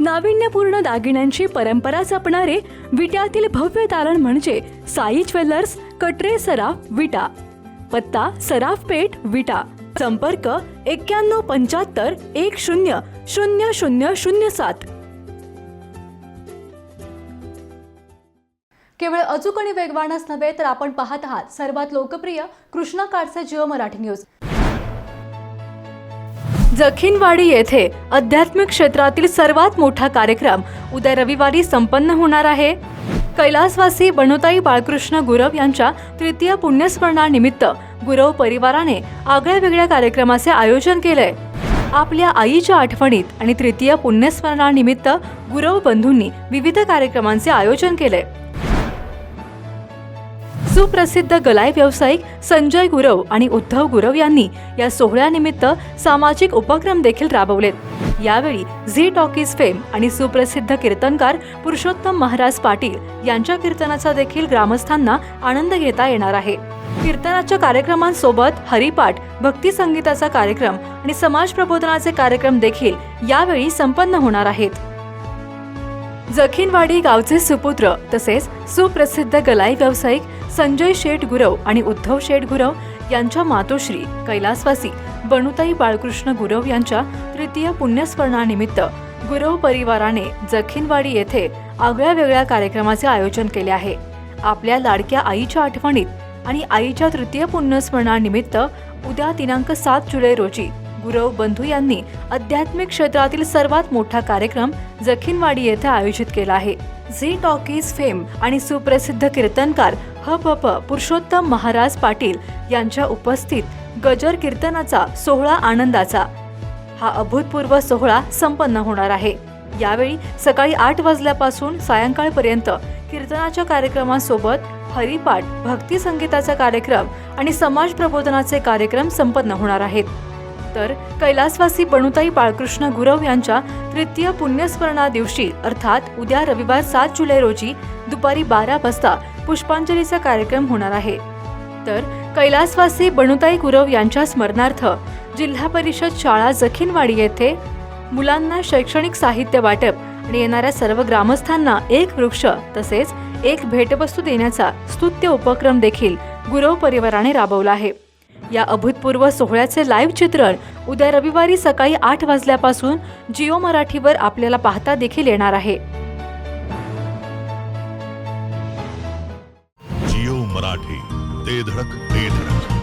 नाविन्यपूर्ण दागिन्यांची परंपरा जपणारे विट्यातील भव्य तारण म्हणजे साई ज्वेलर्स कटरे सराफ विटा पत्ता सराफ पेठ विटा संपर्क एक्क्याण्णव पंच्याहत्तर एक शून्य शून्य शून्य शून्य सात. केवळ अचूक आणि वेगवानच नव्हे तर आपण पाहत आहात सर्वात लोकप्रिय कृष्णा काडचे जिओ मराठी न्यूज. जखीनवाडी येथे आध्यात्मिक क्षेत्रातील सर्वात मोठा कार्यक्रम उद्या रविवारी संपन्न होणार आहे. कैलासवासी बणुताई बाळकृष्ण गुरव यांच्या तृतीय पुण्यस्मरणानिमित्त गुरव परिवाराने आगळ्या वेगळ्या कार्यक्रमाचे आयोजन केलंय आपल्या आईच्या आठवणीत आणि तृतीय पुण्यस्मरणानिमित्त गुरव बंधूंनी विविध कार्यक्रमांचे आयोजन केलंय सुप्रसिद्ध गलाय व्यावसायिक संजय गुरव आणि उद्धव गुरव यांनी या सोहळ्यानिमित्त सामाजिक उपक्रम देखील राबवलेत. यावेळी झी टॉकीज फेम आणि सुप्रसिद्ध कीर्तनकार पुरुषोत्तम महाराज पाटील यांच्या कीर्तनाचा देखील ग्रामस्थांना आनंद घेता येणार आहे. कीर्तनाच्या कार्यक्रमांसोबत हरिपाठ भक्ती संगीताचा कार्यक्रम आणि समाज प्रबोधनाचे कार्यक्रम देखील यावेळी संपन्न होणार आहेत. जखीनवाडी गावचे सुपुत्र तसेच सुप्रसिद्ध गलाई व्यावसायिक संजय शेठ गुरव आणि उद्धव शेठ गुरव यांच्या मातोश्री कैलासवासी बनुताई बाळकृष्ण गुरव यांच्या तृतीय पुण्यस्मरणानिमित्त गुरव परिवाराने जखीनवाडी येथे आगळ्या वेगळ्या कार्यक्रमाचे आयोजन केले आहे. आपल्या लाडक्या आईच्या आठवणीत आणि आईच्या तृतीय पुण्यस्मरणानिमित्त उद्या दिनांक सात जुलै रोजी गुरव बंधू यांनी आध्यात्मिक क्षेत्रातील सर्वात मोठा कार्यक्रम जखीनवाडी येथे आयोजित केला आहे. झी टॉकीज फेम आणि सुप्रसिद्ध कीर्तनकार ह प प पुरुषोत्तम महाराज पाटील यांच्या उपस्थित गजर कीर्तनाचा सोहळा आनंदाचा. हा अभूतपूर्व सोहळा संपन्न होणार आहे. यावेळी सकाळी आठ वाजल्यापासून सायंकाळपर्यंत कीर्तनाच्या कार्यक्रमासोबत हरिपाठ भक्ती संगीताचा कार्यक्रम आणि समाज प्रबोधनाचे कार्यक्रम संपन्न होणार आहेत. तर कैलासवासी बनुताई बाळकृष्ण गुरव यांच्या तृतीय पुण्यस्मरणा दिवशी अर्थात उद्या रविवार सात जुलै रोजी दुपारी बारा वाजता पुष्पांजलीचा कार्यक्रम होणार आहे. तर कैलासवासी बनुताई गुरव यांच्या स्मरणार्थ जिल्हा परिषद शाळा जखीनवाडी येथे मुलांना शैक्षणिक साहित्य वाटप आणि येणाऱ्या सर्व ग्रामस्थांना एक वृक्ष तसेच एक भेटवस्तू देण्याचा स्तुत्य उपक्रम देखील गुरव परिवाराने राबवला आहे. या अभूतपूर्व सोहळ्याचे लाईव्ह चित्रण उद्या रविवारी सकाळी आठ वाजल्यापासून जिओ मराठीवर आपल्याला पाहता देखील येणार आहे. जिओ मराठी ते धडक ते धडक.